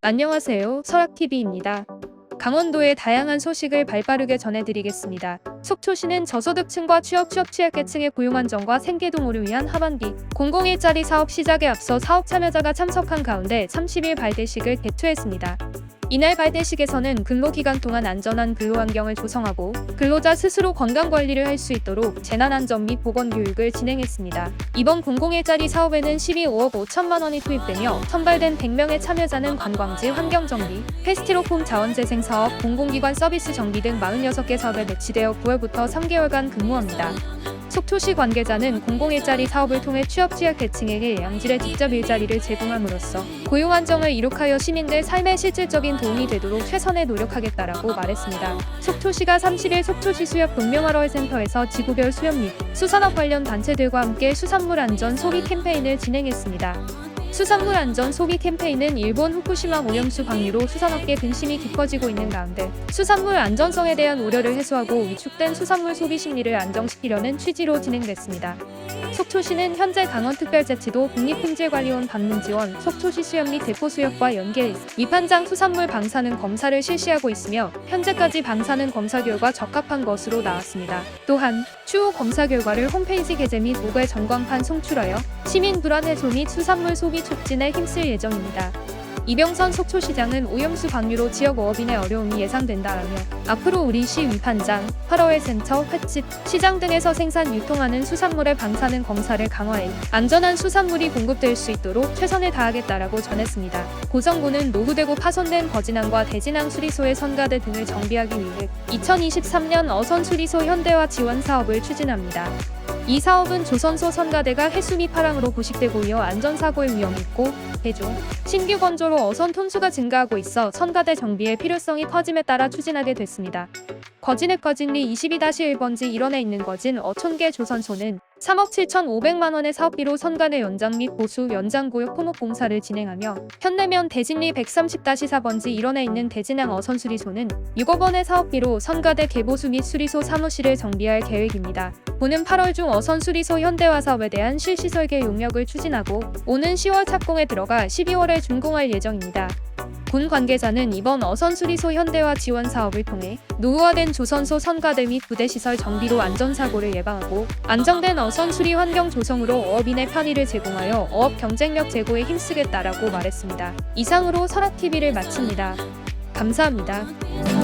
안녕하세요. 설악TV입니다. 강원도의 다양한 소식을 발빠르게 전해드리겠습니다. 속초시는 저소득층과 취업 취업 취약계층의 고용 안정과 생계 동호를 위한 하반기 공공일자리 사업 시작에 앞서 사업 참여자가 참석한 가운데 30일 발대식을 개최했습니다. 이날 발대식에서는 근로기간 동안 안전한 근로환경을 조성하고 근로자 스스로 건강관리를 할 수 있도록 재난안전 및 보건 교육을 진행했습니다. 이번 공공일자리 사업에는 12억 5천만 원이 투입되며 선발된 100명의 참여자는 관광지 환경정비, 페스티로폼 자원재생 사업, 공공기관 서비스 정비 등 46개 사업에 배치되어 9월부터 3개월간 근무합니다. 속초시 관계자는 공공일자리 사업을 통해 취업 취약 계층에게 양질의 직접 일자리를 제공함으로써 고용 안정을 이룩하여 시민들 삶에 실질적인 도움이 되도록 최선의 노력하겠다라고 말했습니다. 속초시가 30일 속초시 수협 동명하러회 센터에서 지구별 수협 및 수산업 관련 단체들과 함께 수산물 안전 소비 캠페인을 진행했습니다. 수산물 안전 소비 캠페인은 일본 후쿠시마 오염수 방류로 수산업계 근심이 깊어지고 있는 가운데 수산물 안전성에 대한 우려를 해소하고 위축된 수산물 소비 심리를 안정시키려는 취지로 진행됐습니다. 속초시는 현재 강원특별자치도 국립품질관리원 방문 지원, 속초시 수협 및 대포 수협과 연계 위판장 수산물 방사능 검사를 실시하고 있으며 현재까지 방사능 검사 결과 적합한 것으로 나왔습니다. 또한 추후 검사 결과를 홈페이지 게재 및 모바일 전광판 송출하여 시민 불안 해소 및 수산물 소비 촉진에 힘쓸 예정입니다. 이병선 속초시장은 오염수 방류로 지역 어업인의 어려움이 예상된다라며 앞으로 우리 시 위판장, 8호회 센터, 횟집, 시장 등에서 생산 유통하는 수산물의 방사능 검사를 강화해 안전한 수산물이 공급될 수 있도록 최선을 다하겠다라고 전했습니다. 고성군은 노후되고 파손된 거진항과 대진항 수리소의 선가대 등을 정비하기 위해 2023년 어선 수리소 현대화 지원 사업을 추진합니다. 이 사업은 조선소 선가대가 해수 및 파랑으로 부식되고 이어 안전사고의 위험이 있고 대종, 신규 건조로 어선 톤수가 증가하고 있어 선가대 정비의 필요성이 커짐에 따라 추진하게 됐습니다. 거진읍 거진리 22-1번지 1원에 있는 거진 어촌계 조선소는 3억 7천5백만 원의 사업비로 선간의 연장 및 보수 연장구역 토목 공사를 진행하며 현내면 대진리 130-4번지 1원에 있는 대진항 어선수리소는 6억 원의 사업비로 선가대 개보수 및 수리소 사무실을 정비할 계획입니다. 오는 8월 중 어선수리소 현대화 사업에 대한 실시 설계 용역을 추진하고 오는 10월 착공에 들어가 12월에 준공할 예정입니다. 군 관계자는 이번 어선수리소 현대화 지원 사업을 통해 노후화된 조선소 선가대 및 부대 시설 정비로 안전사고를 예방하고 안정된 어선수리 환경 조성으로 어업인의 편의를 제공하여 어업 경쟁력 제고에 힘쓰겠다라고 말했습니다. 이상으로 설악TV를 마칩니다. 감사합니다.